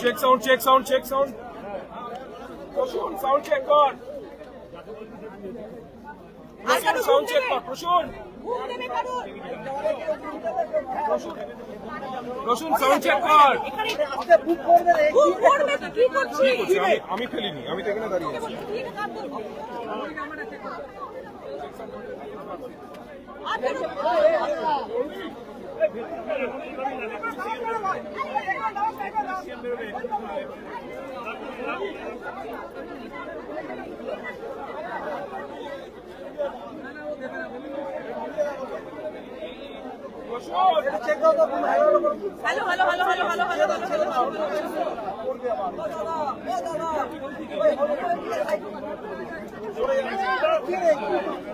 Check sound check sound check sound Prasun sound check কর। Prasun sound check কর Prasun Prasun sound check কর। আমি ফেলিনি, আমি তো এখানে দাঁড়িয়ে আছি। Hello hello hello hello hello hello hello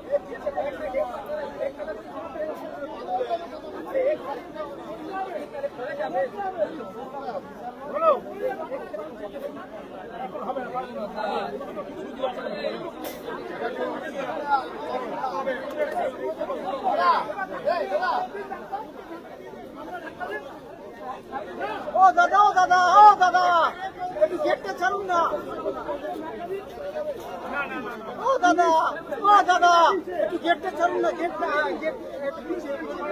ও দাদা ও দাদা ও দাদা একটু গেটটা ছাড়ুন না ও দাদা ও দাদা গেটটা ছাড়ুন না গেটটা গেট গেট পিছিয়ে পিছিয়ে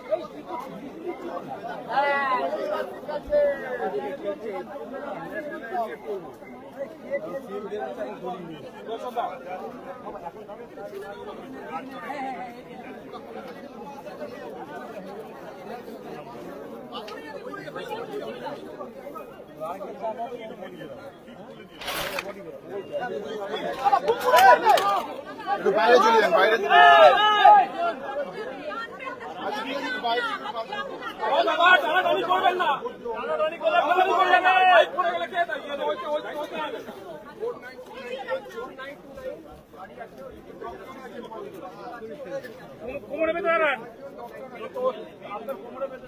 বাইরে চলে যান বাইরে চলে। কোমরে বেঁধে দাঁড়ান আপনার কোমরে বেঁধে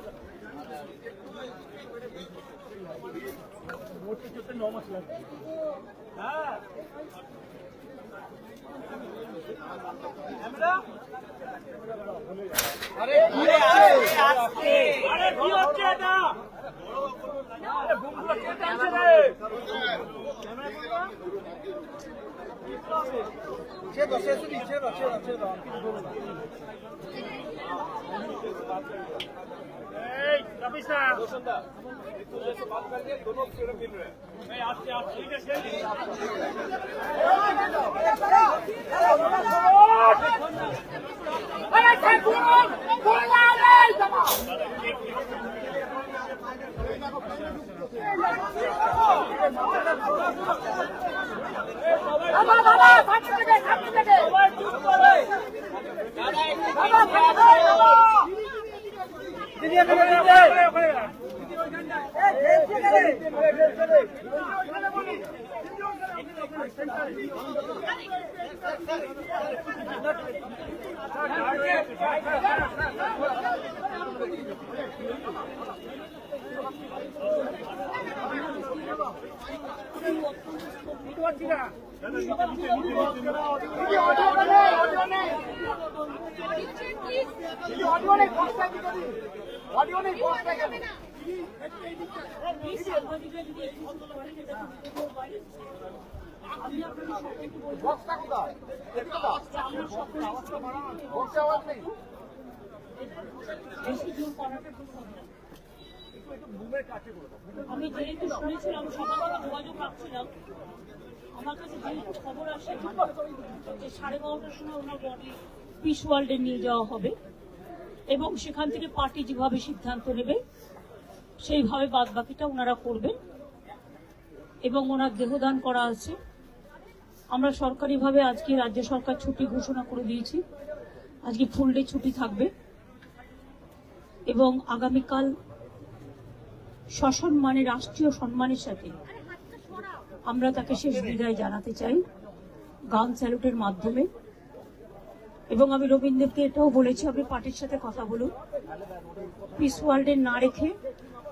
রোশনদা একটু जैसे बात करिए दोनों तरफ मिल रहे हैं मैं आपसे आप ठीक है অডিও নেই বক্সটা কি করি অডিও নেই বক্সটা কেন আমি যেহেতু শুনেছিলাম সকালে যোগাযোগ রাখছিলাম, আমার কাছে যেহেতু খবর আসে, যে সাড়ে বারোটার সময় ওনার বডি পিস ওয়ার্ল্ডে নিয়ে যাওয়া হবে এবং সেখান থেকে পার্টি যেভাবে সিদ্ধান্ত নেবে, সেইভাবে বাদ বাকিটা ওনারা করবেন এবং ওনার দেহদান করা আছে। আমরা সরকারিভাবে আজকে রাজ্য সরকার ছুটি ঘোষণা করে দিয়েছি। আজকে ফুল ডে ছুটি থাকবে। এবং আগামীকাল সসম্মানে, রাষ্ট্রীয় সম্মানের সাথে আমরা তাকে শেষ বিদায় জানাতে চাই, গান স্যালুটের মাধ্যমে। এবং আমি রবীন্দ্রকে এটাও বলেছি, আপনি পার্টির সাথে কথা বলুন। পিস ওয়ার্ল্ডে না রেখে,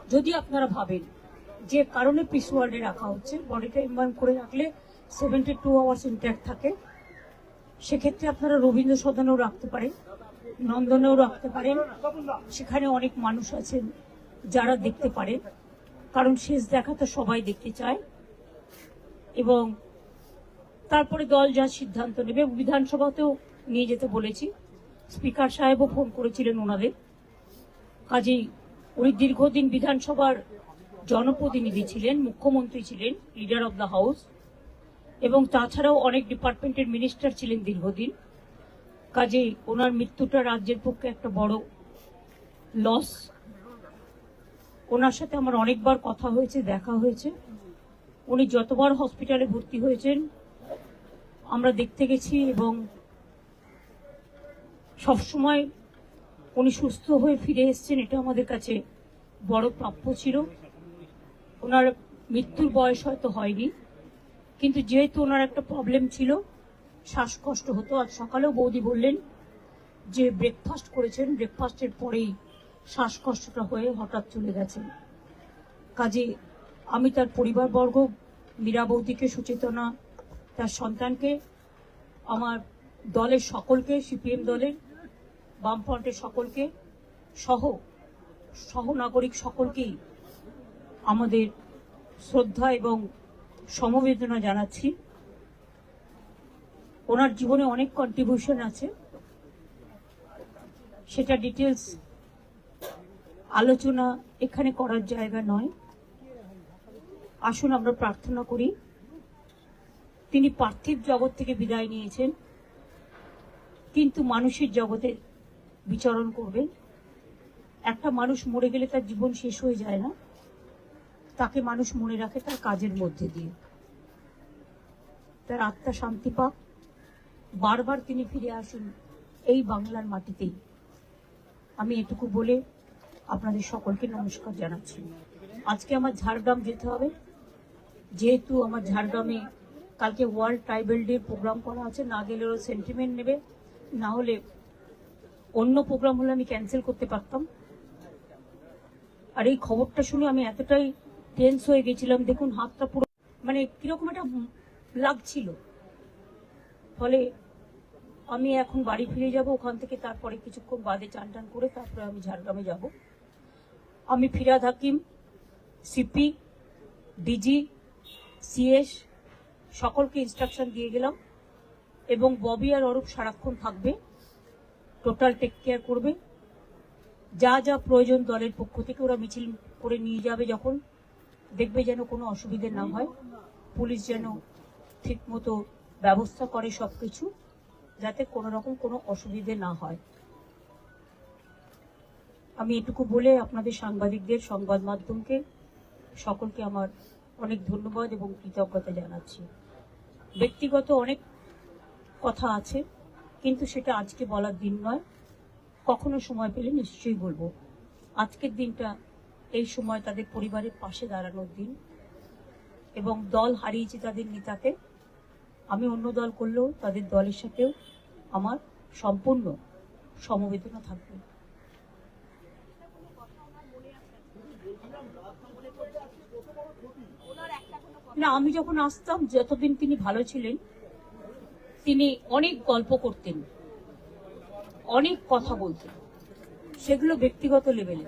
যদি আপনারা ভাবেন যে কারণে পিস ওয়ার্ল্ডে রাখা হচ্ছে বডিটা ইম্বাইন করে রাখলে সেভেন্টি টু আওয়ার্স ইন্ট্যাক্ট থাকে। সেক্ষেত্রে আপনারা রবীন্দ্র সদনেও রাখতে পারেন, নন্দনেও রাখতে পারেন। সেখানে অনেক মানুষ আছেন যারা দেখতে পারে কারণ শেষ দেখা তো সবাই দেখতে চায়। এবং তারপরে দল যা সিদ্ধান্ত নেবে বিধানসভাতেও নিয়ে যেতে বলেছি। স্পিকার সাহেবও ফোন করেছিলেন ওনাদের। কাজেই উনি দীর্ঘদিন বিধানসভার জনপ্রতিনিধি ছিলেন, মুখ্যমন্ত্রী ছিলেন, লিডার অব দ্য হাউস। এবং তাছাড়াও অনেক ডিপার্টমেন্টের মিনিস্টার ছিলেন দীর্ঘদিন। কাজেই ওনার মৃত্যুটা রাজ্যের পক্ষে একটা বড় লস ওনার সাথে আমার অনেকবার কথা হয়েছে, দেখা হয়েছে। উনি যতবার হসপিটালে ভর্তি হয়েছেন, আমরা দেখতে গেছি এবং সবসময় উনি সুস্থ হয়ে ফিরে এসেছেন, এটা আমাদের কাছে বড় প্রাপ্য ছিল। ওনার মৃত্যুর বয়স হয়তো হয়নি। কিন্তু যেহেতু ওনার একটা প্রবলেম ছিল, শ্বাসকষ্ট হতো, আজ সকালেও বৌদি বললেন যে ব্রেকফাস্ট করেছেন ব্রেকফাস্টের পরেই শ্বাসকষ্টটা হয়ে হঠাৎ চলে গেছেন কাজে আমি তার পরিবারবর্গ, মীরা বৌদিকে, সুচেতনা তার সন্তানকে, আমার দলের সকলকে, সিপিএম দলের বামফ্রন্টের সকলকে সহ সহনাগরিক সকলকেই আমাদের শ্রদ্ধা এবং সমবেদনা জানাচ্ছি। ওনার জীবনে অনেক কন্ট্রিবিউশন আছে। সেটা ডিটেলস আলোচনা এখানে করার জায়গা নয়। আসুন আমরা প্রার্থনা করি। তিনি পার্থিব জগৎ থেকে বিদায় নিয়েছেন। কিন্তু মানুষের জগতে বিচরণ করবেন। একটা মানুষ মরে গেলে তার জীবন শেষ হয়ে যায় না। তাকে মানুষ মনে রাখে তার কাজের মধ্যে দিয়ে। তার আত্মা শান্তি পাক। বারবার তিনি ফিরে আসুন এই বাংলার মাটিতেই। আমি এটুকু বলে আপনাদের সকলকে নমস্কার জানাচ্ছি। আজকে আমার ঝাড়গ্রাম যেতে হবে। যেহেতু আমার ঝাড়গ্রামে কালকে ওয়ার্ল্ড ট্রাইবেল ডে প্রোগ্রাম করা আছে, না গেলে ওরা সেন্টিমেন্ট নেবে। না হলে অন্য প্রোগ্রাম হলে আমি ক্যান্সেল করতে পারতাম। আর এই খবরটা শুনে আমি এতটাই টেন্স হয়ে গেছিলাম, দেখুন হাতটা পুরো মানে কীরকম একটা লাগছিল। ফলে আমি এখন বাড়ি ফিরে যাব, ওখান থেকে তারপরে কিছুক্ষণ বাদে চান টান করে তারপরে আমি ঝাড়গ্রামে যাব। আমি Firhad Hakim CP DG CS সকলকে ইনস্ট্রাকশন দিয়ে গেলাম এবং ববি আর অরূপ সারাক্ষণ থাকবে টোটাল টেক কেয়ার করবে। যা যা প্রয়োজন দলের পক্ষ থেকে ওরা মিছিল করে নিয়ে যাবে যখন। দেখবে যেন কোনো অসুবিধে না হয়। পুলিশ যেন ঠিক মতো ব্যবস্থা করে সব কিছু যাতে কোনো রকম কোনো অসুবিধে না হয়। আমি এটুকু বলে আপনাদের সাংবাদিকদের, সংবাদ মাধ্যমকে, সকলকে আমার অনেক ধন্যবাদ এবং কৃতজ্ঞতা জানাচ্ছি। ব্যক্তিগত অনেক কথা আছে, কিন্তু সেটা আজকে বলার দিন নয়। কখনো সময় পেলে নিশ্চয়ই বলব। আজকের দিনটা এই সময় তাদের পরিবারের পাশে দাঁড়ানোর দিন এবং দল হারিয়েছে তাদের নেতাকে, আমি অন্য দল করলেও তাদের দলের সাথেও আমার সম্পূর্ণ সমবেদনা থাকবে। না, আমি যখন আসতাম, যতদিন তিনি ভালো ছিলেন, তিনি অনেক গল্প করতেন, অনেক কথা বলতেন, সেগুলো ব্যক্তিগত লেভেলে।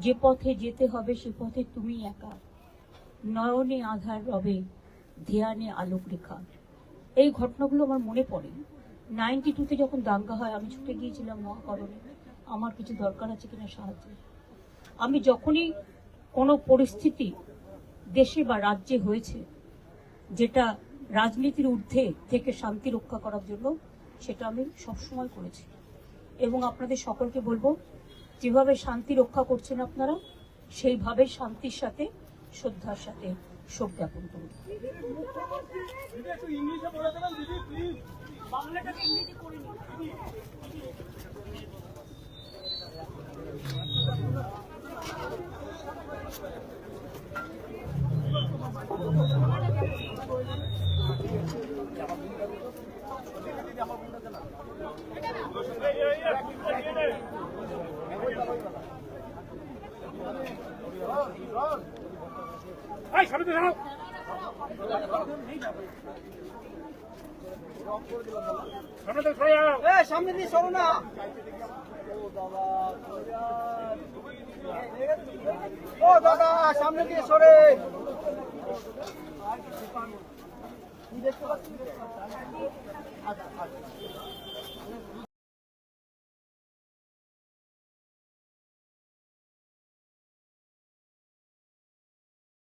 যে পথে যেতে হবে সে পথে তুমি একা। নয়নে আধার রবে, ধ্যানে আলোক রেখা। এই ঘটনাগুলো আমার মনে পড়ে। নাইনটি টুতে যখন দাঙ্গা হয়, আমি ছুটে গিয়েছিলাম মহাকরণে। আমার কিছু দরকার আছে কিনা সাহায্য আমি যখনই কোনো পরিস্থিতি দেশে বা রাজ্যে হয়েছে, যেটা রাজনীতির ঊর্ধ্বে থেকে শান্তি রক্ষা করার জন্য, সেটা আমি সবসময় করেছি। এবং আপনাদের সকলকে বলব যেভাবে শান্তি রক্ষা করছেন আপনারা সেইভাবে শান্তির সাথে শ্রদ্ধার সাথে শোক জ্ঞাপন করুন দিদি একটু ইংলিশে বলে দেবেন দিদি প্লিজ বাংলাটাকে ইংরেজি করে নিন এই সামনে তো দাঁড়াও সামনে তো সরে যাও এ সামনে দিয়ে সরো না। ও দাদা সামনে দিয়ে সরে। দেখতে পাচ্ছি